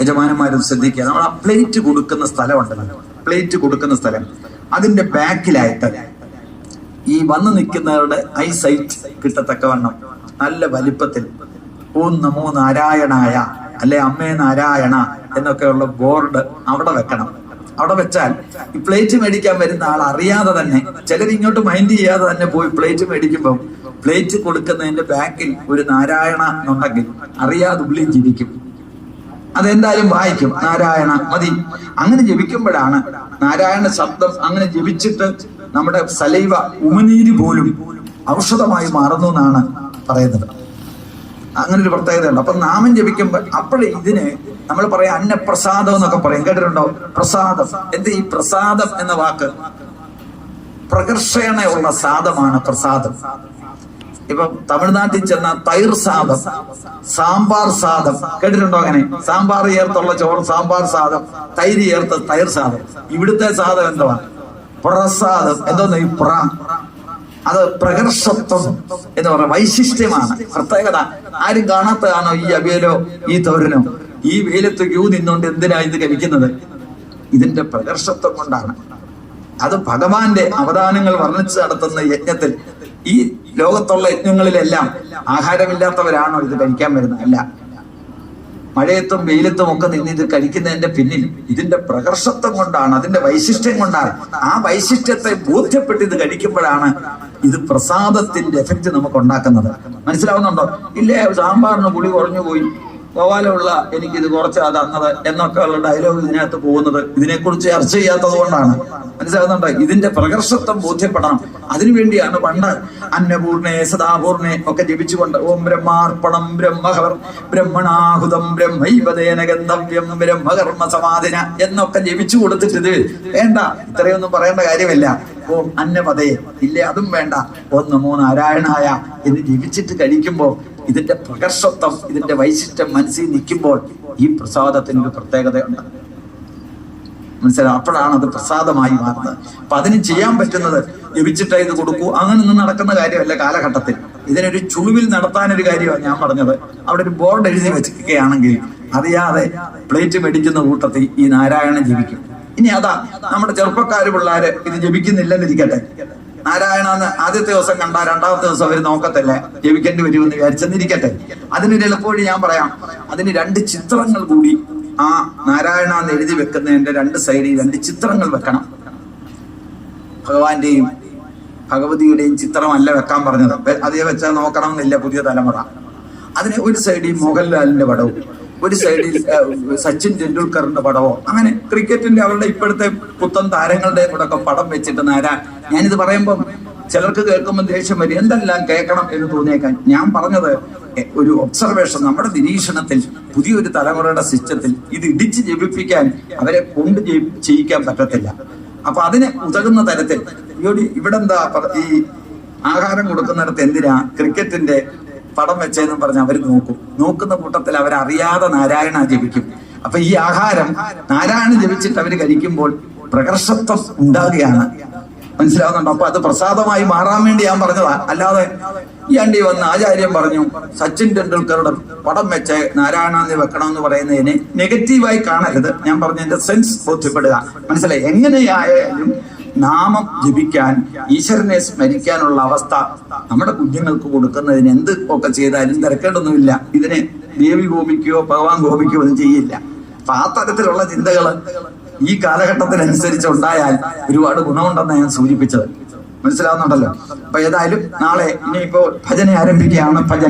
യജമാനന്മാരും ശ്രദ്ധിക്കുക. നമ്മൾ ആ പ്ലേറ്റ് കൊടുക്കുന്ന സ്ഥലമുണ്ടല്ലോ പ്ലേറ്റ് കൊടുക്കുന്ന സ്ഥലം. അതിന്റെ ബാക്കിലായിട്ട് ഈ വന്നു നിൽക്കുന്നവരുടെ ഐ സൈറ്റ് കിട്ടത്തക്കവണ്ണം നല്ല വലിപ്പത്തിൽ ഓം നമോ നാരായണായ അല്ലെ അമ്മേ നാരായണ എന്നൊക്കെയുള്ള ബോർഡ് അവിടെ വെക്കണം. അവിടെ വെച്ചാൽ ഈ പ്ലേറ്റ് മേടിക്കാൻ വരുന്ന ആൾ അറിയാതെ തന്നെ ചിലർ ഇങ്ങോട്ട് മൈൻഡ് ചെയ്യാതെ തന്നെ പോയി പ്ലേറ്റ് മേടിക്കുമ്പോൾ പ്ലേറ്റ് കൊടുക്കുന്നതിന്റെ ബാക്കിൽ ഒരു നാരായണ എന്നുണ്ടെങ്കിൽ അറിയാതെ ഉള്ളിൽ ജീവിക്കും. അതെന്തായാലും വായിക്കും. നാരായണ മതി. അങ്ങനെ ജപിക്കുമ്പോഴാണ് നാരായണ ശബ്ദം അങ്ങനെ ജപിച്ചിട്ട് നമ്മുടെ സലൈവ ഉമനീര് പോലും ഔഷധമായി മാറുന്നു എന്നാണ് പറയുന്നത്. അങ്ങനെ ഒരു പ്രത്യേകതയുണ്ട്. അപ്പൊ നാമം ജപിക്കുമ്പോൾ അപ്പോഴേ ഇതിന് നമ്മൾ പറയാം അന്നപ്രസാദം എന്നൊക്കെ പറയും. കേട്ടിട്ടുണ്ടോ? പ്രസാദം. എന്ത് ഈ പ്രസാദം എന്ന വാക്ക്? പ്രകർഷണയുള്ള സാദമാണ് പ്രസാദം. ഇപ്പൊ തമിഴ്നാട്ടിൽ ചെന്ന തൈർ സാദം സാമ്പാർ സാദം. കേട്ടിട്ടുണ്ടോ അങ്ങനെ? സാമ്പാർ ചേർത്തുള്ള ചോറ് സാമ്പാർ സാദം. തൈര് ചേർത്ത തൈർ സാദം. ഇവിടുത്തെ സാദം എന്തുവാ? പ്രസാദം എന്തോന്ന് ഈ പ്ര? അത് പ്രകർഷത്വം എന്ന് പറയുന്ന വൈശിഷ്ട്യമാണ്. പ്രത്യേകത. ആരും കാണാത്തതാണോ ഈ അവിയലോ ഈ തോരനോ? ഈ വെയിലത്ത് ക്യൂ നിന്നുകൊണ്ട് എന്തിനാ ഇത് കഴിക്കുന്നത്? ഇതിന്റെ പ്രകർഷത്വം കൊണ്ടാണ്. അത് ഭഗവാന്റെ അവദാനങ്ങൾ വർണിച്ച് നടത്തുന്ന യജ്ഞത്തിൽ ഈ ലോകത്തുള്ള യജ്ഞങ്ങളിലെല്ലാം ആഹാരമില്ലാത്തവരാണോ ഇത് കഴിക്കാൻ വരുന്നത്? അല്ല. മഴയത്തും വെയിലത്തും ഒക്കെ നിന്ന് ഇത് കഴിക്കുന്നതിന്റെ പിന്നിൽ ഇതിന്റെ പ്രകർഷത്വം കൊണ്ടാണ് അതിന്റെ വൈശിഷ്ട്യം കൊണ്ടാണ്. ആ വൈശിഷ്ട്യത്തെ ബോധ്യപ്പെട്ട് ഇത് കഴിക്കുമ്പോഴാണ് ഇത് പ്രസാദത്തിന്റെ എഫക്റ്റ് നമുക്ക് ഉണ്ടാക്കുന്നത്. മനസ്സിലാവുന്നുണ്ടോ? ഇല്ലേ സാമ്പാറിന് പുളി കുറഞ്ഞു പോയി ഗോപാലമുള്ള എനിക്കിത് കുറച്ച് തന്നത് എന്നൊക്കെ ഉള്ള ഡയലോഗ് ഇതിനകത്ത് പോകുന്നത്. ഇതിനെക്കുറിച്ച് ചർച്ച ചെയ്യാത്തത് കൊണ്ടാണ്. മനസ്സിലാകുന്നുണ്ടോ? ഇതിന്റെ പ്രകർഷത്വം ബോധ്യപ്പെടണം. അതിനുവേണ്ടിയാണ് പണ്ട് അന്നപൂർണേ സദാപൂർണേ ഒക്കെ ജപിച്ചുകൊണ്ട് ഓം ബ്രഹ്മാർപ്പണം ബ്രഹ്മഹർ ബ്രഹ്മണാഹുതം ബ്രഹ്മൈവദേന ഗന്ധവ്യം ബ്രഹ്മകർമ്മ സമാധിന എന്നൊക്കെ ജപിച്ചു കൊടുത്തിട്ട് ഇത് വേണ്ട. ഇത്രയൊന്നും പറയേണ്ട കാര്യമില്ല. ഓം അന്നപതേ. ഇല്ലേ അതും വേണ്ട. ഒന്ന് മൂന്ന് നാരായണായ എന്ന് ജപിച്ചിട്ട് കഴിക്കുമ്പോൾ ഇതിന്റെ പ്രകർഷത്വം ഇതിന്റെ വൈശിഷ്ട്യം മനസ്സിൽ നിൽക്കുമ്പോൾ ഈ പ്രസാദത്തിന് ഒരു പ്രത്യേകതയുണ്ട് മനസ്സിലായി അപ്പോഴാണ് അത് പ്രസാദമായി മാറുന്നത്. അപ്പൊ അതിന് ചെയ്യാൻ പറ്റുന്നത് ജപിച്ചിട്ട് ഇത് കൊടുക്കൂ. അങ്ങനെ നിന്ന് നടക്കുന്ന കാര്യമല്ല കാലഘട്ടത്തിൽ. ഇതിനൊരു ചുളിവിൽ നടത്താനൊരു കാര്യമാണ് ഞാൻ പറഞ്ഞത്. അവിടെ ഒരു ബോർഡ് എഴുതി വെച്ചിരിക്കുകയാണെങ്കിൽ അറിയാതെ പ്ലേറ്റ് മേടിക്കുന്ന കൂട്ടത്തിൽ ഈ നാരായണൻ ജപിക്കും. ഇനി അതാ നമ്മുടെ ചെറുപ്പക്കാർ പിള്ളേര് ഇത് ജപിക്കുന്നില്ലെന്നിരിക്കട്ടെ. നാരായണ എന്ന് ആദ്യത്തെ ദിവസം കണ്ട രണ്ടാമത്തെ ദിവസം അവർ നോക്കത്തില്ല. ജപിക്കേണ്ടി വരുമെന്ന് വിചാരിച്ചെന്നിരിക്കട്ടെ. അതിനൊരു എളുപ്പവഴി ഞാൻ പറയാം. അതിന് രണ്ട് ചിത്രങ്ങൾ കൂടി ആ നാരായണ എന്ന് എഴുതി വെക്കുന്നതിന്റെ രണ്ട് സൈഡിൽ രണ്ട് ചിത്രങ്ങൾ വെക്കണം. ഭഗവാന്റെയും ഭഗവതിയുടെയും ചിത്രമല്ല വെക്കാൻ പറഞ്ഞത്. അതേ വെച്ചാൽ നോക്കണം എന്നില്ല പുതിയ തലമുറ. അതിന് ഒരു സൈഡിൽ മോഹൻലാലിന്റെ പടവും. ഒരു സൈഡിൽ സച്ചിൻ ടെണ്ടുൽക്കറിന്റെ പടമോ അങ്ങനെ ക്രിക്കറ്റിന്റെ അവരുടെ ഇപ്പോഴത്തെ പുത്തൻ താരങ്ങളുടെ കൂടെ ഒക്കെ പടം വെച്ചിട്ട് നേരാ. ഞാനിത് പറയുമ്പോൾ ചിലർക്ക് കേൾക്കുമ്പോൾ ദേഷ്യം വരും. എന്തെല്ലാം കേൾക്കണം എന്ന് തോന്നിയേക്കാൻ ഞാൻ പറഞ്ഞത് ഒരു ഒബ്സർവേഷൻ നമ്മുടെ നിരീക്ഷണത്തിൽ പുതിയൊരു തലമുറയുടെ സിസ്റ്റത്തിൽ ഇത് ഇടിച്ച് ജപിപ്പിക്കാൻ അവരെ കൊണ്ട് ചെയ്യിക്കാൻ പറ്റത്തില്ല. അപ്പൊ അതിന് ഉതകുന്ന തരത്തിൽ ഇവിടെ എന്താ ഈ ആഹാരം കൊടുക്കുന്നിടത്ത് എന്തിനാ ക്രിക്കറ്റിന്റെ പടം വെച്ചതെന്നും പറഞ്ഞ് അവർ നോക്കും. നോക്കുന്ന കൂട്ടത്തിൽ അവരറിയാതെ നാരായണ ജപിക്കും. അപ്പൊ ഈ ആഹാരം നാരായണ ജപിച്ചിട്ട് അവർ കഴിക്കുമ്പോൾ പ്രകർഷത്വം ഉണ്ടാകുകയാണ്. മനസ്സിലാവുന്നുണ്ട്? അപ്പൊ അത് പ്രസാദമായി മാറാൻ വേണ്ടി ഞാൻ പറഞ്ഞതാ. അല്ലാതെ ഈ അണ്ടി വന്ന് ആചാര്യം പറഞ്ഞു സച്ചിൻ ടെണ്ടുൽക്കറുടെ പടം വെച്ച് നാരായണാന്തി വെക്കണമെന്ന് പറയുന്നതിനെ നെഗറ്റീവായി കാണരുത്. ഞാൻ പറഞ്ഞതിന്റെ സെൻസ് ബോധ്യപ്പെടുക. മനസ്സിലായി? എങ്ങനെയായാലും നാമം ജപിക്കാൻ ഈശ്വരനെ സ്മരിക്കാനുള്ള അവസ്ഥ നമ്മുടെ കുഞ്ഞുങ്ങൾക്ക് കൊടുക്കുന്നതിന് എന്ത് ഒക്കെ ചെയ്താലും തിരക്കേണ്ടൊന്നുമില്ല. ഇതിനെ ദേവി ഗോപിക്കുകയോ ഭഗവാൻ ഗോപിക്കുകയോ ഒന്നും ചെയ്യില്ല. അപ്പൊ ആ തരത്തിലുള്ള ചിന്തകൾ ഈ കാലഘട്ടത്തിനനുസരിച്ച് ഉണ്ടായാൽ ഒരുപാട് ഗുണമുണ്ടെന്ന് ഞാൻ സൂചിപ്പിച്ചത്. മനസ്സിലാവുന്നുണ്ടല്ലോ? അപ്പൊ ഏതായാലും നാളെ ഇനിയിപ്പോ ഭജന ആരംഭിക്കുകയാണ്. ഭജന